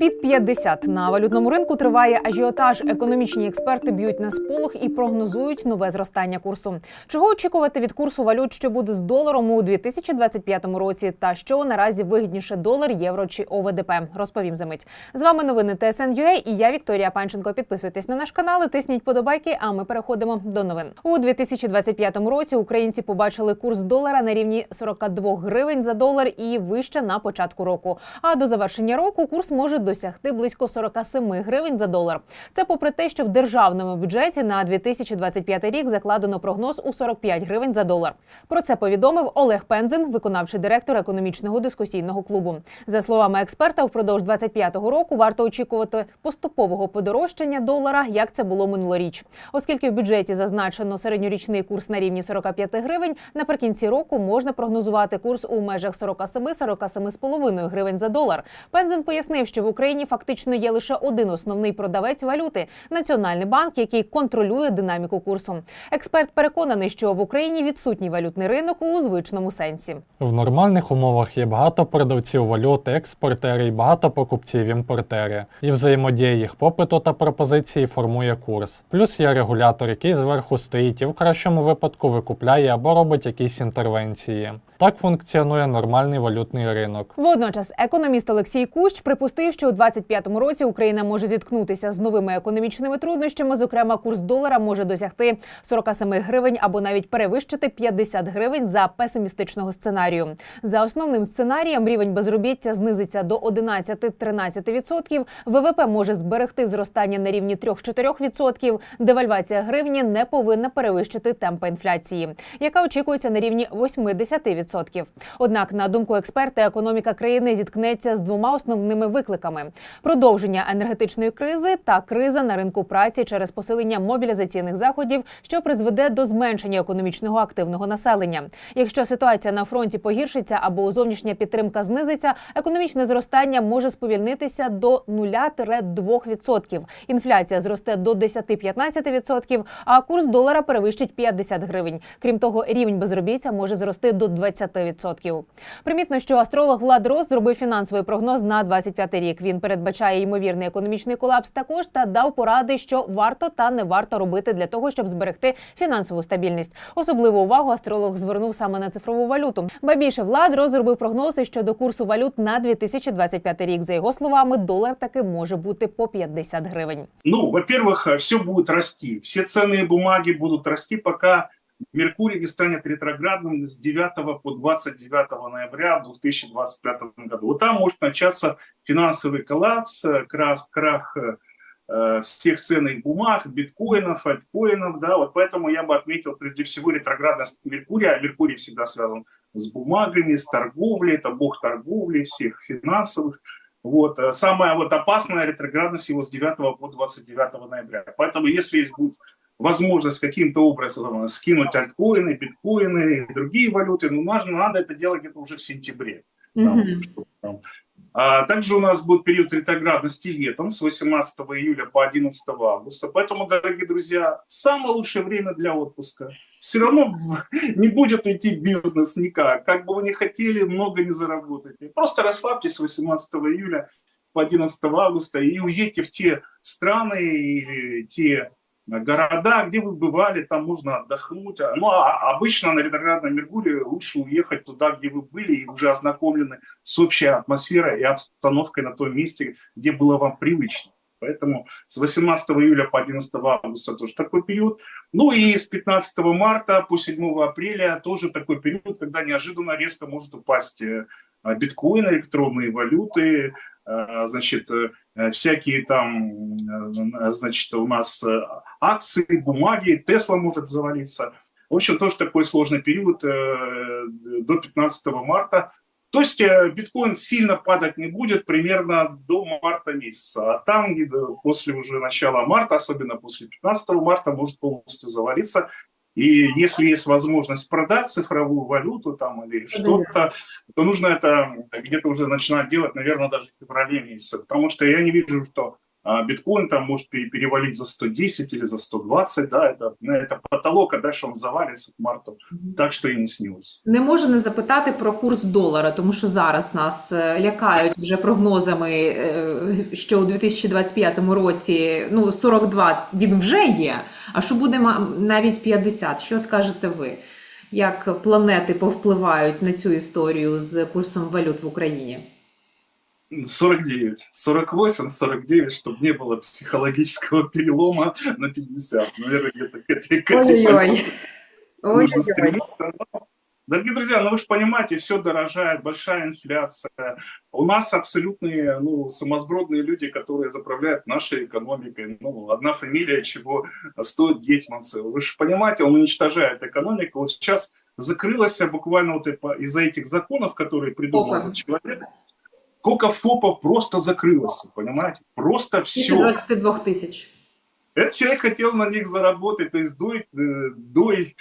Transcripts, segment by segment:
Під 50 на валютному ринку триває ажіотаж. Економічні експерти б'ють на сполох і прогнозують нове зростання курсу. Чого очікувати від курсу валют, що буде з доларом у 2025 році, та що наразі вигідніше долар, євро чи ОВДП? Розповім за мить. З вами новини ТСН.UA і я Вікторія Панченко. Підписуйтесь на наш канал, і тисніть подобайки. А ми переходимо до новин. У 2025 році українці побачили курс долара на рівні 42 гривень за долар і вище на початку року. А до завершення року курс може досягти близько 47 гривень за долар. Це попри те, що в державному бюджеті на 2025 рік закладено прогноз у 45 гривень за долар. Про це повідомив Олег Пензен, виконавчий директор економічного дискусійного клубу. За словами експерта, впродовж 2025 року варто очікувати поступового подорожчання долара, як це було минулоріч. Оскільки в бюджеті зазначено середньорічний курс на рівні 45 гривень, наприкінці року можна прогнозувати курс у межах 47-47,5 гривень за долар. Пензен пояснив, що в Україні фактично є лише один основний продавець валюти Національний банк, який контролює динаміку курсу. Експерт переконаний, що в Україні відсутній валютний ринок у звичному сенсі. В нормальних умовах є багато продавців валют, експортери і багато покупців імпортери. І взаємодія їх попиту та пропозиції формує курс. Плюс є регулятор, який зверху стоїть і в кращому випадку викупляє або робить якісь інтервенції. Так функціонує нормальний валютний ринок. Водночас економіст Олексій Кущ припустив, що у 2025 році Україна може зіткнутися з новими економічними труднощами. Зокрема, курс долара може досягти 47 гривень або навіть перевищити 50 гривень за песимістичного сценарію. За основним сценарієм рівень безробіття знизиться до 11-13%, ВВП може зберегти зростання на рівні 3-4%, Девальвація гривні не повинна перевищити темпи інфляції, яка очікується на рівні 80%. Однак, на думку експерта, економіка країни зіткнеться з двома основними викликами: продовження енергетичної кризи та криза на ринку праці через посилення мобілізаційних заходів, що призведе до зменшення економічного активного населення. Якщо ситуація на фронті погіршиться або зовнішня підтримка знизиться, економічне зростання може сповільнитися до 0-2%. Інфляція зросте до 10-15%, а курс долара перевищить 50 гривень. Крім того, рівень безробіття може зрости до 20%. Примітно, що астролог Влад Рос зробив фінансовий прогноз на 25 рік. Він передбачає ймовірний економічний колапс також та дав поради, що варто та не варто робити для того, щоб зберегти фінансову стабільність. Особливу увагу астролог звернув саме на цифрову валюту. Ба більше Влад Рос зробив прогнози щодо курсу валют на 2025 рік. За його словами, долар таки може бути по 50 гривень. Ну, во-первых, все будет расти. Все ценные бумаги будут расти, пока Меркурий не станет ретроградным с 9 по 29 ноября 2025 году. Вот там может начаться финансовый коллапс, крах, крах э, всех ценных бумаг, биткоинов, альткоинов, да, вот поэтому я бы отметил прежде всего ретроградность Меркурия, а Меркурий всегда связан с бумагами, с торговлей, это бог торговли всех финансовых, вот. э, Самая вот опасная ретроградность его с 9 по 29 ноября. Поэтому если есть будет возможность каким-то образом скинуть альткоины, биткоины и другие валюты, ну, нужно, надо это делать где-то уже в сентябре. Там, там. А также у нас будет период ретроградности летом с 18 июля по 11 августа. Поэтому, дорогие друзья, самое лучшее время для отпуска. Все равно не будет идти бизнес никак. Как бы вы ни хотели, много не заработаете. Просто расслабьтесь с 18 июля по 11 августа и уедьте в те страны или те города, где вы бывали, там можно отдохнуть. А, Ну, а обычно на ретроградном Меркурии лучше уехать туда, где вы были и уже ознакомлены с общей атмосферой и обстановкой на том месте, где было вам привычно. Поэтому с 18 июля по 11 августа тоже такой период. Ну и с 15 марта по 7 апреля тоже такой период, когда неожиданно резко может упасть э, биткоин, электронные валюты, э, значит, э, всякие там, э, значит, у нас акции, бумаги, Тесла может завалиться. В общем, тоже такой сложный период до 15 марта. То есть э, биткоин сильно падать не будет примерно до марта месяца. А там где-то после уже начала марта, особенно после 15 марта, может полностью завалиться. И если есть возможность продать цифровую валюту там или что-то, то нужно это где-то уже начинать делать, наверное, даже в феврале месяце. Потому что я не вижу, что биткоин там может пере- перевалить за 110 или за 120, да, это, ну, это потолок, а дальше он завалится к марту, так что и не снилось. Не можу не запитати про курс долара, тому що зараз нас е, лякають вже прогнозами, е, що у 2025 році ну 42 він вже є. А що буде навіть 50? Що скажете ви? Як планети повпливають на цю історію з курсом валют в Україні? 49, 48, 49, чтобы не было психологического перелома на 50. Наверное, где-то к этой, к этой Ой-ой-ой. позиции нужно Ой-ой-ой. стремиться. Но, Дорогие друзья, ну вы же понимаете, все дорожает, большая инфляция. У нас абсолютные, ну, сумасбродные люди, которые заправляют нашей экономикой. Ну, одна фамилия, чего стоит Гетманцев. Вы же понимаете, он уничтожает экономику. Вот сейчас закрылась буквально вот из-за этих законов, которые придумал Опа. этот человек. Сколько ФОПов просто закрылось, понимаете? Просто все. 22 тисяч. Этот человек хотел на них заработать, то есть дой, э, дой,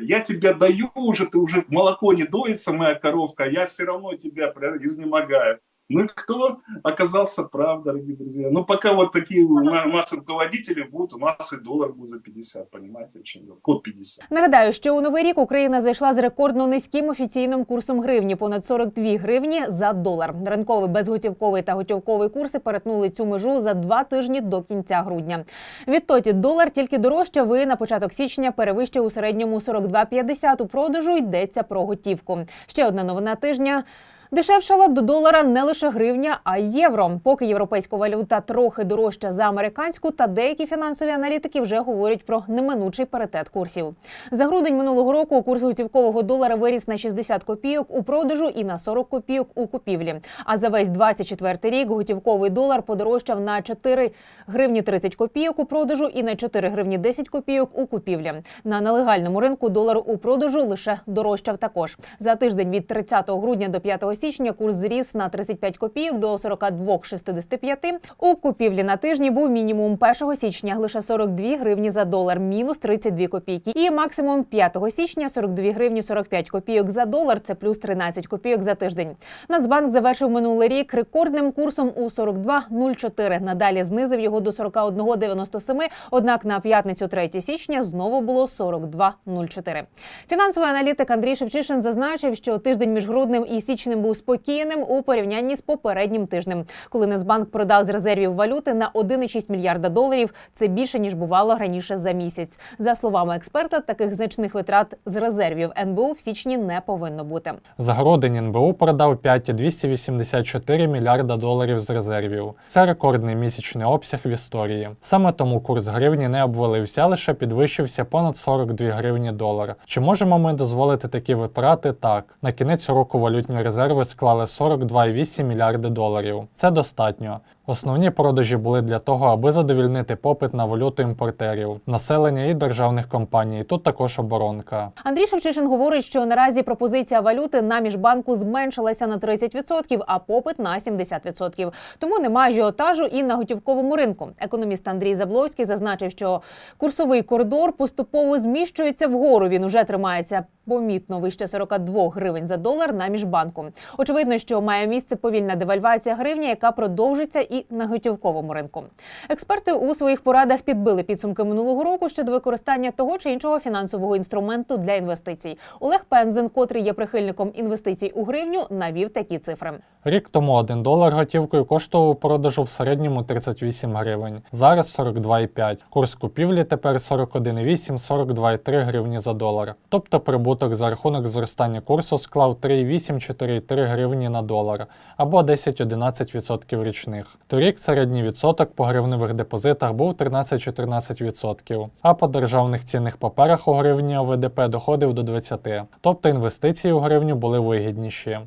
я тебя даю уже, ты уже молоко не доится, моя коровка, я все равно тебя изнемогаю. Ну и кто оказался прав, дорогие друзья? Ну пока вот такие у массы руководителей будут, у нас и доллар будет за 50, понимаете, очень под 50. Нагадаю, що у новий рік Україна зайшла з рекордно низьким офіційним курсом гривні понад 42 гривні за долар. Ринковий безготівковий та готівковий курси перетнули цю межу за два тижні до кінця грудня. Відтоді долар тільки дорожчав і на початок січня перевищив у середньому 42,50 у продажу. Йдеться про готівку. Ще одна новина тижня. Дешевшала до долара не лише гривня, а й євро. Поки європейська валюта трохи дорожча за американську, та деякі фінансові аналітики вже говорять про неминучий паритет курсів. За грудень минулого року курс готівкового долара виріс на 60 копійок у продажу і на 40 копійок у купівлі. А за весь 24 рік готівковий долар подорожчав на 4 гривні 30 копійок у продажу і на 4 гривні 10 копійок у купівлі. На нелегальному ринку долар у продажу лише дорожчав також. За тиждень від 30 грудня до 5 січня курс зріс на 35 копійок до 42,65. У купівлі на тижні був мінімум 1 січня лише 42 гривні за долар, мінус 32 копійки. І максимум 5 січня 42 гривні 45 копійок за долар. Це плюс 13 копійок за тиждень. Нацбанк завершив минулий рік рекордним курсом у 42,04. Надалі знизив його до 41,97. Однак на п'ятницю 3 січня знову було 42,04. Фінансовий аналітик Андрій Шевчишин зазначив, що тиждень між груднем і січнем був спокійним у порівнянні з попереднім тижнем, коли Нацбанк продав з резервів валюти на 1,6 мільярда доларів. Це більше ніж бувало раніше за місяць. За словами експерта, таких значних витрат з резервів НБУ в січні не повинно бути. За грудень НБУ продав 5,284 мільярда доларів з резервів. Це рекордний місячний обсяг в історії. Саме тому курс гривні не обвалився, лише підвищився понад 42 гривні долар. Чи можемо ми дозволити такі витрати? Так. На кінець року валютні резерви склали 42,8 мільярди доларів. Це достатньо. Основні продажі були для того, аби задовільнити попит на валюту імпортерів, населення і державних компаній. Тут також оборонка. Андрій Шевчишин говорить, що наразі пропозиція валюти на міжбанку зменшилася на 30%, а попит на 70%. Тому немає ажіотажу і на готівковому ринку. Економіст Андрій Забловський зазначив, що курсовий коридор поступово зміщується вгору. Він уже тримається помітно вище 42 гривень за долар на міжбанку. Очевидно, що має місце повільна девальвація гривні, яка продовжиться і на готівковому ринку. Експерти у своїх порадах підбили підсумки минулого року щодо використання того чи іншого фінансового інструменту для інвестицій. Олег Пензен, котрий є прихильником інвестицій у гривню, навів такі цифри. Рік тому 1 долар готівкою коштував у продажу в середньому 38 гривень. Зараз 42,5. Курс купівлі тепер 41,8-42,3 гривні за долар. Тобто прибуток за рахунок зростання курсу склав 3,8-4,3 гривні на долар або 10-11% річних. Торік середній відсоток по гривневих депозитах був 13-14%, а по державних цінних паперах у гривні ОВДП доходив до 20%. Тобто інвестиції у гривню були вигідніші.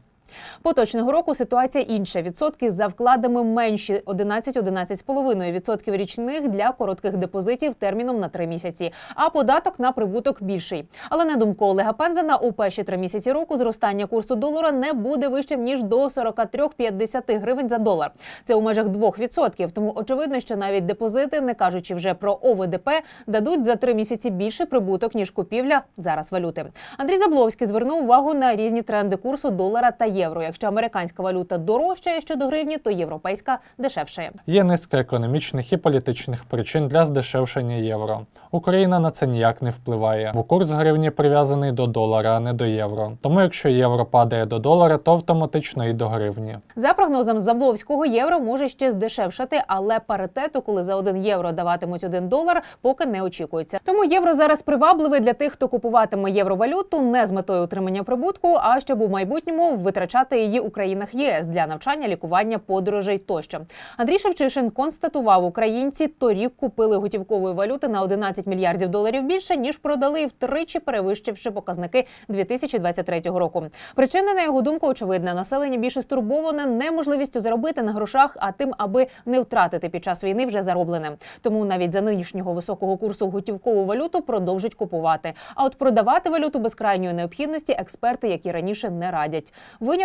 Поточного року ситуація інша. Відсотки за вкладами менші 11-11,5% річних для коротких депозитів терміном на 3 місяці, а податок на прибуток більший. Але на думку Олега Пензена, у перші три місяці року зростання курсу долара не буде вищим ніж до 43-50 гривень за долар. Це у межах 2%. Тому очевидно, що навіть депозити, не кажучи вже про ОВДП, дадуть за три місяці більше прибуток ніж купівля зараз валюти. Андрій Забловський звернув увагу на різні тренди курсу долара та євро. Євро. Якщо американська валюта дорожчає щодо гривні, то європейська дешевшає. Є низка економічних і політичних причин для здешевшення євро. Україна на це ніяк не впливає, бо курс гривні прив'язаний до долара, а не до євро. Тому якщо євро падає до долара, то автоматично і до гривні. За прогнозом Забловського, євро може ще здешевшати, але паритету, коли за один євро даватимуть один долар, поки не очікується. Тому євро зараз привабливий для тих, хто купуватиме євровалюту не з метою отримання прибутку, а щоб у майбутньому витрачати її у країнах ЄС для навчання, лікування, подорожей тощо. Андрій Шевчишин констатував, українці торік купили готівкової валюти на 11 мільярдів доларів більше ніж продали втричі перевищивши показники 2023 року. Причина, на його думку, очевидна. Населення більше стурбоване неможливістю заробити на грошах, а тим, аби не втратити під час війни вже зароблене. Тому навіть за нинішнього високого курсу готівкову валюту продовжать купувати. А от продавати валюту без крайньої необхідності експерти, як і раніше, не радять.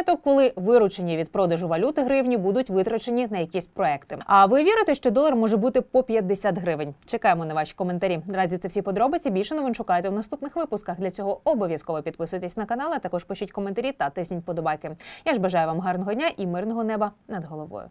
Виняток, коли виручені від продажу валюти гривні будуть витрачені на якісь проекти. А ви вірите, що долар може бути по 50 гривень? Чекаємо на ваші коментарі. Наразі це всі подробиці. Більше новин шукайте в наступних випусках. Для цього обов'язково підписуйтесь на канал, а також пишіть коментарі та тисніть подобайки. Я ж бажаю вам гарного дня і мирного неба над головою.